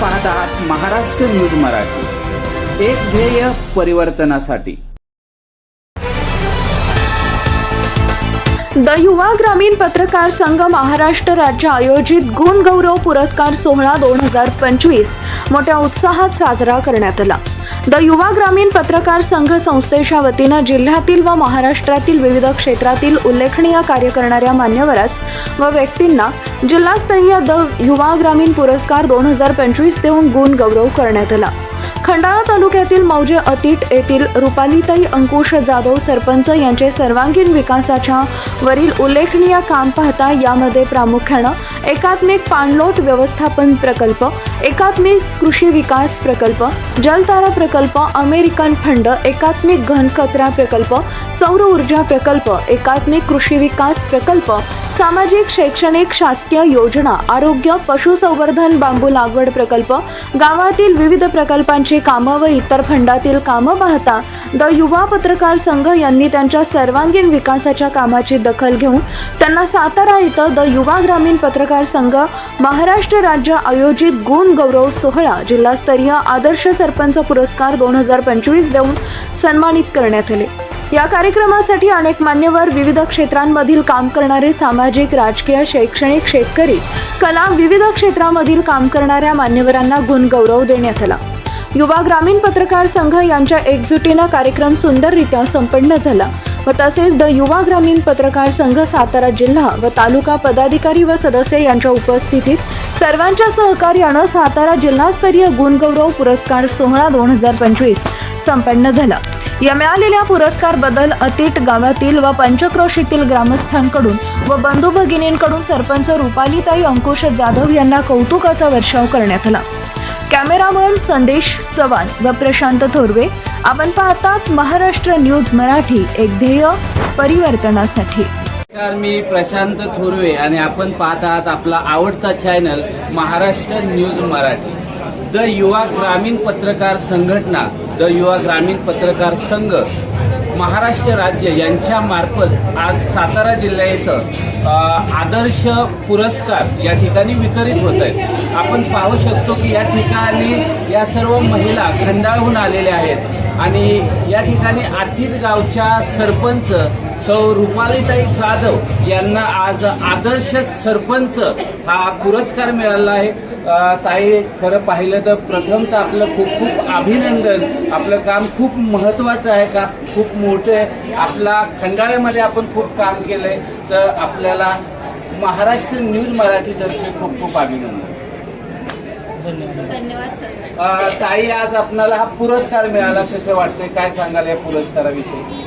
पाहत आहात महाराष्ट्र न्यूज मराठी. एक ध्येय परिवर्तनासाठी. द युवा ग्रामीण पत्रकार संघ महाराष्ट्र राज्य आयोजित गुणगौरव पुरस्कार सोहळा दोन हजार पंचवीस. मोठ्या उत्साहात साजरा करण्यात आला. द युवा ग्रामीण पत्रकार संघ संस्थेच्या वतीनं जिल्ह्यातील व महाराष्ट्रातील विविध क्षेत्रातील उल्लेखनीय कार्य करणाऱ्या मान्यवरास व व्यक्तींना जिल्हास्तरीय द युवा ग्रामीण पुरस्कार दोन हजार पंचवीस देऊन गुण गौरव करण्यात आला. खंडाळा तालुक्यातील मौजे अतीट येथील रुपालीताई अंकुश जाधव सरपंच यांचे सर्वांगीण विकासाच्या वरील उल्लेखनीय काम पाहता यामध्ये प्रामुख्यानं एकात्मिक पाणलोट व्यवस्थापन प्रकल्प एकात्मिक कृषी विकास प्रकल्प जलतारा प्रकल्प अमेरिकन फंड एकात्मिक घन कचरा प्रकल्प सौर ऊर्जा प्रकल्प एकात्मिक कृषी विकास प्रकल्प सामाजिक शैक्षणिक शासकीय योजना आरोग्य पशुसंवर्धन बांबू लागवड प्रकल्प गावातील विविध प्रकल्पांची कामं व इतर फंडातील कामं पाहता द युवा पत्रकार संघ यांनी त्यांच्या सर्वांगीण विकासाच्या कामाची दखल घेऊन त्यांना सातारा इथं द युवा ग्रामीण पत्रकार संघ महाराष्ट्र राज्य आयोजित गुण गौरव सोहळा जिल्हास्तरीय आदर्श सरपंच पुरस्कार दोन हजार पंचवीस देऊन सन्मानित करण्यात आले. या कार्यक्रमासाठी अनेक मान्यवर विविध क्षेत्रांमधील काम करणारे सामाजिक राजकीय शैक्षणिक शेतकरी कला विविध क्षेत्रामधील काम करणाऱ्या मान्यवरांना गुणगौरव देण्यात आला. युवा ग्रामीण पत्रकार संघ यांच्या एकजुटीनं कार्यक्रम सुंदररित्या संपन्न झाला व तसेच द युवा ग्रामीण पत्रकार संघ सातारा जिल्हा व तालुका पदाधिकारी व सदस्य यांच्या उपस्थितीत सर्वांच्या सहकार्यानं सातारा जिल्हास्तरीय गुणगौरव पुरस्कार सोहळा दोन हजार पंचवीस संपन्न झाला. या मिळालेल्या पुरस्कारबद्दल अतीट गावातील व पंचक्रोशीतील ग्रामस्थांकडून व बंधू भगिनींकडून सरपंच रुपालीताई अंकुश जाधव यांना कौतुकाचा वर्षाव करण्यात आला. कॅमेरामन संदेश चव्हाण व प्रशांत थोरवे आपण पाहतात महाराष्ट्र न्यूज मराठी एक ध्येय परिवर्तनासाठी. नमस्कार मी प्रशांत थोरवे आणि आपण पाहत आहात आपला आवडता channel Maharashtra news Marathi. The युवा ग्रामीण पत्रकार संघटना द युवा ग्रामीण पत्रकार संघ महाराष्ट्र राज्य यांच्या मार्फत आज सातारा जिल्ह्या इथं आदर्श पुरस्कार या ठिकाणी वितरित होत आहेत. आपण पाहू शकतो की या ठिकाणी या सर्व महिला खंडाळहून आलेल्या आहेत आणि या ठिकाणी आतीत गावच्या सरपंच सौ रुपालीताई जाधव यांना आज आदर्श सरपंच हा पुरस्कार मिळाला आहे. ताई खरं पाहिलं तर प्रथमतः आपलं खूप खूप अभिनंदन. आपलं काम खूप महत्त्वाचं आहे का? खूप मोठं आहे. आपला खंडाळ्यामध्ये आपण खूप काम केलंय. तर आपल्याला महाराष्ट्र न्यूज मराठीतर्फे खूप खूप अभिनंदन. धन्यवाद सर. ताई आज आपल्याला हा पुरस्कार मिळाला. कसं वाटतंय? काय सांगाल या पुरस्काराविषयी?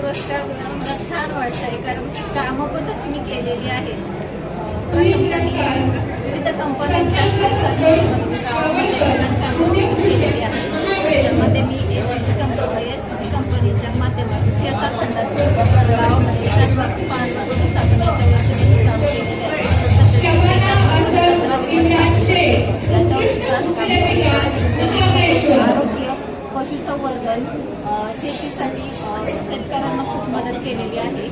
पुरस्कार मिळाला मला छान वाटतंय कारण कामं पण तशी मी केलेली आहेत. विविध कंपन्यांच्या केलेली आहेत. त्यामध्ये मी S S C company S C कंपनीच्या माध्यमातून सी एस आर फंडातून गावामध्ये एकात्मक पाणी स्थापनेच्या दृष्टीने काम केलेले आहे. तसेच एकात्मक कचरा व्यवस्थापन याच्यावर आरोग्य पशुसंवर्धन शेतीसाठी शेतकऱ्यांना खूप मदत केलेली आहे.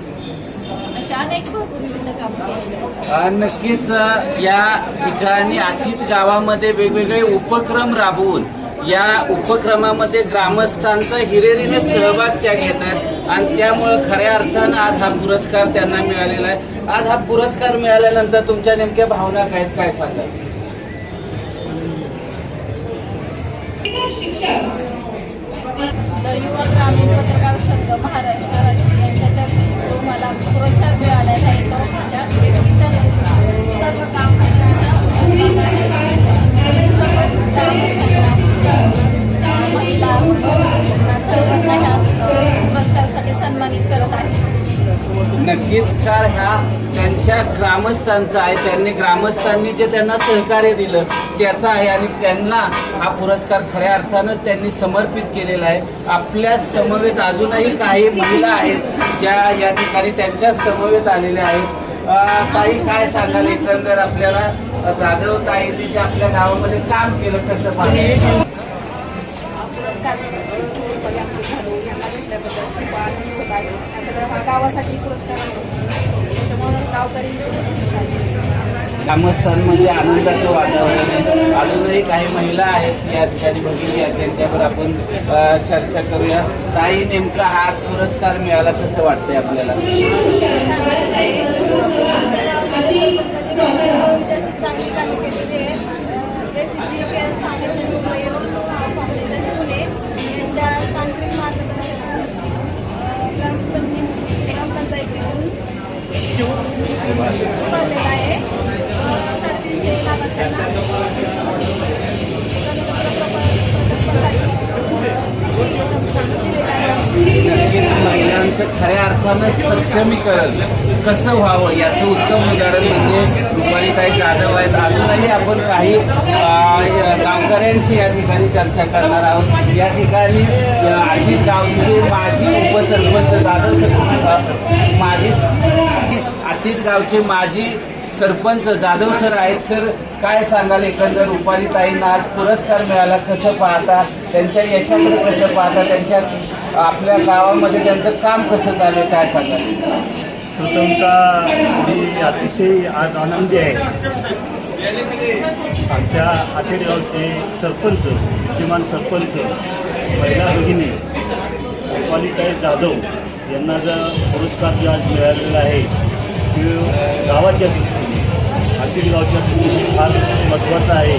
अशा अनेक भरपूर विविध कामं केलेली आहेत. अ, नक्कीच या ठिकाणी अतीत गावामध्ये वेगवेगळे उपक्रम राबवून या उपक्रमामध्ये ग्रामस्थांचा हिरेरीने सहभाग त्या घेत आहेत आणि त्यामुळं खऱ्या अर्थानं आज हा पुरस्कार त्यांना मिळालेला आहे. आज हा पुरस्कार मिळाल्यानंतर तुमच्या नेमक्या भावना काय आहेत काय सांगाल? द युवा ग्रामीण संघ महाराष्ट्र राज्य यांच्यातर्फे जो मला पुरस्कार मिळालेला आहे ग्रामस्थांचा आहे त्यांनी ग्रामस्थांनी जे त्यांना सहकार्य दिलं त्याचा आहे आणि त्यांना हा पुरस्कार खऱ्या अर्थानं त्यांनी समर्पित केलेला आहे. आपल्या समवेत अजूनही काही महिला आहेत ज्या या ठिकाणी त्यांच्या समवेत आलेल्या आहेत. काही ताई काय सांगाल एकंदर आपल्याला? जाधव ताई जे आपल्या गावामध्ये काम केलं कसं पाहिजे पुरस्कार गावासाठी पुरस्कार गावकरी. आहेत. ग्रामस्थांमध्ये आनंदाचं वातावरण आहे. अजूनही काही महिला आहेत या ठिकाणी भगिनी आहेत त्यांच्यावर आपण चर्चा करूया. ताई नेमका हा पुरस्कार मिळाला कसं वाटतंय आपल्याला? चांगली कामे केलेली आहेत. महिलांचं खऱ्या अर्थानं सक्षमीकरण कसं व्हावं? याचं उत्तम उदाहरण म्हणजे रुपालीताई जाधव आहेत. अजूनही आपण काही गावकऱ्यांशी या ठिकाणी चर्चा करणार आहोत. या ठिकाणी अजित गावचे माजी उपसरपंच जाधव माजी आतीत गावचे माजी सरपंच जाधव सर आहेत सर काय सांगाल एकंदर? रुपालीताईंना आज पुरस्कार मिळाला कसं पाहता? त्यांच्या यशाकडे कसं पाहता? त्यांच्या आपल्या गावामध्ये त्यांचं काम कसं चालू आहे काय सांगाल? प्रथमतः मी अतिशय आज आनंदी आहे. आमच्या आखेडगावचे सरपंच विद्यमान सरपंच महिला भगिनी रुपालीताई जाधव यांना जो पुरस्कार जो आज मिळालेला आहे तो गावाच्या दृष्टीने आतील गावच्या फार महत्त्वाचा आहे.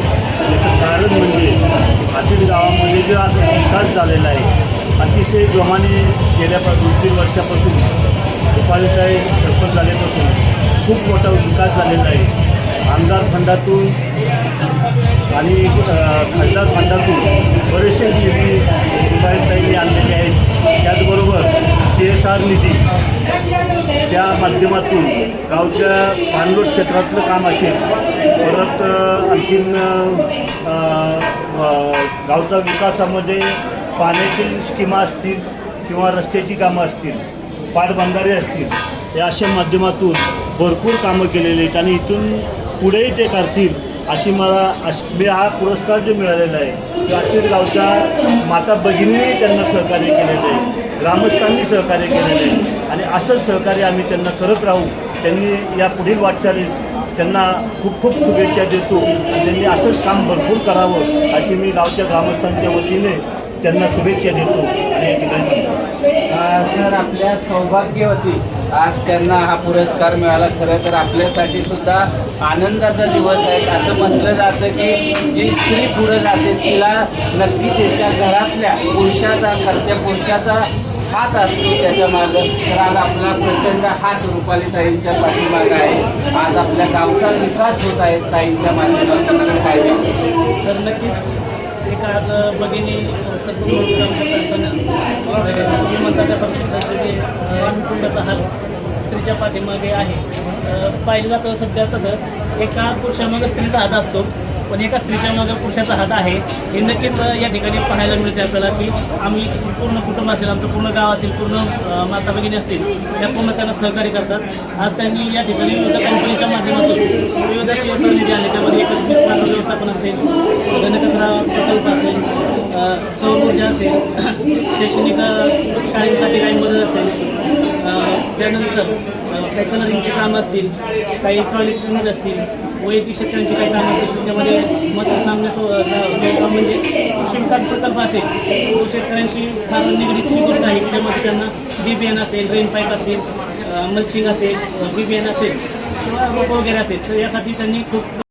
याचं कारण म्हणजे आतील गावामध्ये जो आज विकास झालेला आहे अतिशय जोमाने गेल्या दोन तीन वर्षापासून रुपालीताई सरपंच झाल्यापासून खूप मोठा विकास झालेला आहे. आमदार फंडातून आणि खासदार फंडातून बरेचसे निधी रुपालीताईंनी आणलेले आहेत त्याचबरोबर सी एस आर निधी त्या माध्यमातून गावच्या पाणलोट क्षेत्रातलं काम असेल परत अ, आणखीन गावचा विकासामध्ये पाण्याची स्कीमा असतील किंवा रस्त्याची कामं असतील पाटबंधारे असतील या अशा माध्यमातून भरपूर कामं केलेली आहेत. आणि इथून पुढेही ते करतील अशी मला अशी मी हा पुरस्कार जो मिळालेला आहे प्राचीर गावच्या माता भगिनीने त्यांना सहकार्य केलेलं आहे. ग्रामस्थांनी सहकार्य केलेलं आहे. आणि असंच सहकार्य आम्ही त्यांना करत राहू. त्यांनी या पुढील वाटचालीस त्यांना खूप खूप शुभेच्छा देतो. आणि त्यांनी असंच काम भरपूर करावं अशी मी गावच्या ग्रामस्थांच्या वतीने त्यांना शुभेच्छा देतो. आणि या ठिकाणी सर आपल्या सौभाग्यवती आज त्यांना हा पुरस्कार मिळाला. खरं तर आपल्यासाठी सुद्धा आनंदाचा दिवस आहे. असं म्हटलं जातं की जी स्त्री पुढे जाते तिला नक्की त्यांच्या घरातल्या पुरुषाचा घरच्या पुरुषाचा हात असतो त्याच्या मागं. तर आज आपला प्रचंड हात रुपाली ताईंच्या पाठीमागं आहे. आज आपल्या गावचा विकास होत आहे ताईंच्या माध्यमातून काय सर नक्कीच एक आज भगिनी सर्व म्हणून असताना जे पुरुषाचा स्त्रीच्या पाठीमागे आहे. पाहिलं जातं सध्या तसं एका पुरुषामागे स्त्रीचा हात असतो. पण एका स्त्रीच्या मागे पुरुषाचा हात आहे. हे नक्कीच या ठिकाणी पाहायला मिळते आपल्याला की आम्ही पूर्ण कुटुंब असेल आमचं पूर्ण गाव असेल पूर्ण माता भगिनी असतील त्या पूर्ण त्यांना सहकार्य करतात. आज त्यांनी या ठिकाणी विविध कंपनीच्या माध्यमातून विविध CSR निधी आले त्यामध्ये एकत्रित पाणी व्यवस्थापन असेल घनकचरा प्रकल्प असेल सौर ऊर्जा असेल शैक्षणिक शाळेसाठी काही मदत असेल त्यानंतर काही कलरिंगची कामं असतील काही टॉयलेट युनिट असतील वैयक्तिक शेतकऱ्यांची काही कामं असतील त्याच्यामध्ये मत सांगण्यास म्हणजे कृषी विकास प्रकल्प असेल तो शेतकऱ्यांशी फार निगडीतची गोष्ट आहे त्यामध्ये त्यांना बी बियाणं असेल ग्रीन पाईप असेल मल्चिंग असेल बी बियाणं असेल किंवा रोप वगैरे असेल तर यासाठी त्यांनी खूप